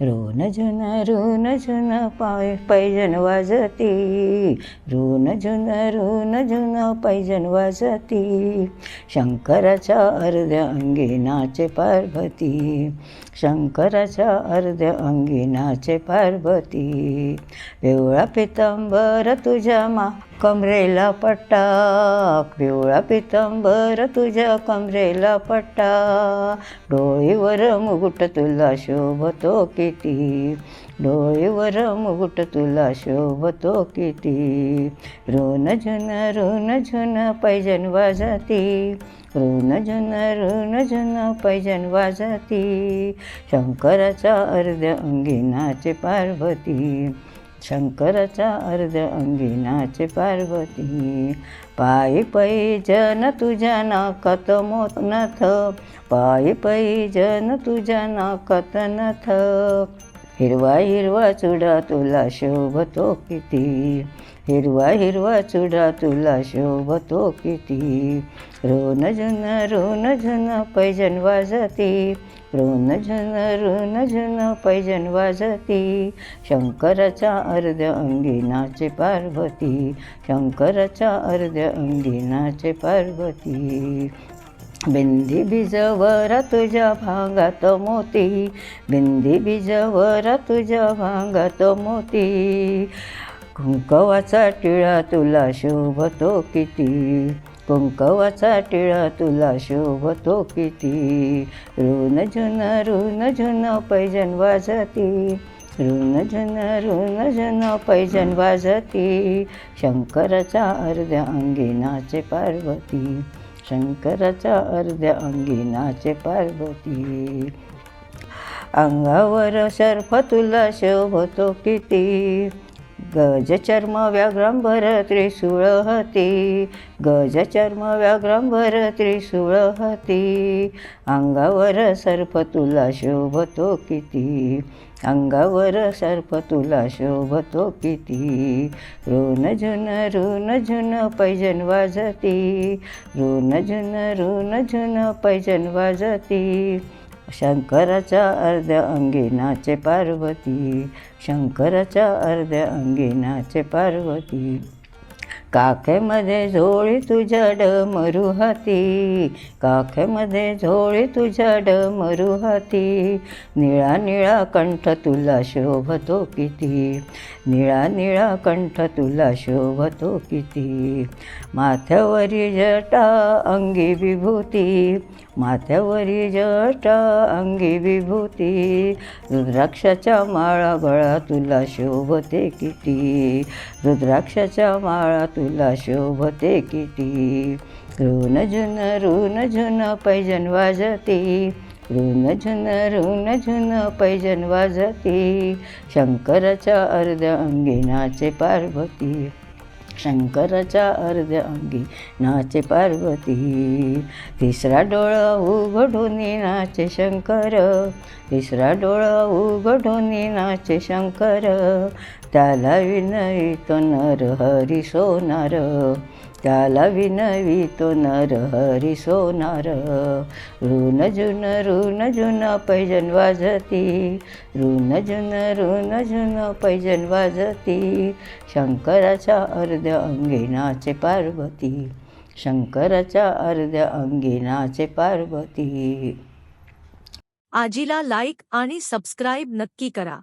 रोन झुन रोन झुन पाय पैजन वाजती. रोन झुन रोन झुन पैजन वाजती. शंकराच्या अर्ध्या अंगी नाचे पार्वती. शंकराच्या अर्ध्या अंगी नाचे पार्वती. पिवळा पितांबर तुझ्या मा कमरेला पट्टा पिवळा पितांबर तुझ्या कमरेला पट्टा. डोळीवर मुगुट तुला शोभतो किती डोळीवर मुगुट तुला शोभतो किती. रोन झुन रोन झुन पैजन वाजती रोन झुन रोन झुन पैजन वाजती. शंकराचा अर्ध अंगिनाचे पार्वती शंकरचा अर्ध अंगी नाचे पार्वती. पायी पैजन तुझ्या नाकात मोत नथ. पायी पैजन तुझ्या नाकात नथ. हिरवा हिरवा चुडा तुला शोभतो किती? हिरवा हिरवा चुडा तुला शोभतो किती. रोन झन रोन झन पैजन वाजती. रोन झन रोन झन पैजन वाजती. शंकराच्या अर्ध अंगी नाचे पार्वती. शंकराच्या अर्ध अंगी नाचे पार्वती. बिंदी बिजवर तुझ्या भांगात मोती. बिंदी बिजवर तुझ्या भांगात मोती. कुंकवाचा टिळा तुला शोभतो किती? कुंकवाचा टिळा तुला शोभतो किती? ऋण झुन ऋण झुन पैजन वाजती. ऋण झुन ऋण झुन पैजन वाजती. शंकराच्या अर्ध्या अंगी नाचे पार्वती. शंकराच्या अर्ध्या अंगी नाचे पार्वती. अंगावर सर्फ तुला शोभतो किती? गजचर्म व्याघ्रांबर त्रिशूळ हती. गजचर्म व्याघ्रांबर त्रिशूळ हती. अंगावर सर्प तुला शोभतो किती? अंगावर सर्प तुला शोभतो किती? रोन झुन ऋण झुन पैजन वाजती. रोन झुन ऋण झुन पैजन वाजती. शंकराच्या अर्ध्या अंगी नाचे पार्वती शंकराच्या अर्ध्या अंगी नाचे पार्वती. काखेमध्ये झोळी तुझ्या डमरू हाती. काखेमध्ये झोळी तुझ्या डमरू हाती. निळा निळा कंठ तुला शोभतो किती. निळा निळा कंठ तुला शोभतो किती. माथ्यावरी जटा अंगी विभूती. माथ्यावरी जटा अंगी विभूती. रुद्राक्षाच्या माळा गळा तुला शोभते किती. रुद्राक्षाच्या माळा तुला शोभते किती? ऋण झुन ऋण झुन पैजन वाजती. ऋण झुन ऋण झुन पैजन वाजती. शंकराच्या अर्ध अंगिनाचे पार्वती शंकराच्या अर्ध्या अंगी नाचे पार्वती. तिसरा डोळा उघडून नाचे शंकर. तिसरा डोळा उघडून नाचे शंकर. त्याला विनवितो नर हरी सोनार. त्याला विनवितो नर हरी सोनार. ऋण जुन ऋण जुन पैजन वाजती. ऋण जुन ऋण जुन पैजन वाजती. शंकराच्या अर्ध अंगिनाचे पार्वती. शंकराच्या अर्ध अंगिनाचे पार्वती. आजीला लाईक आणि सबस्क्राईब नक्की करा.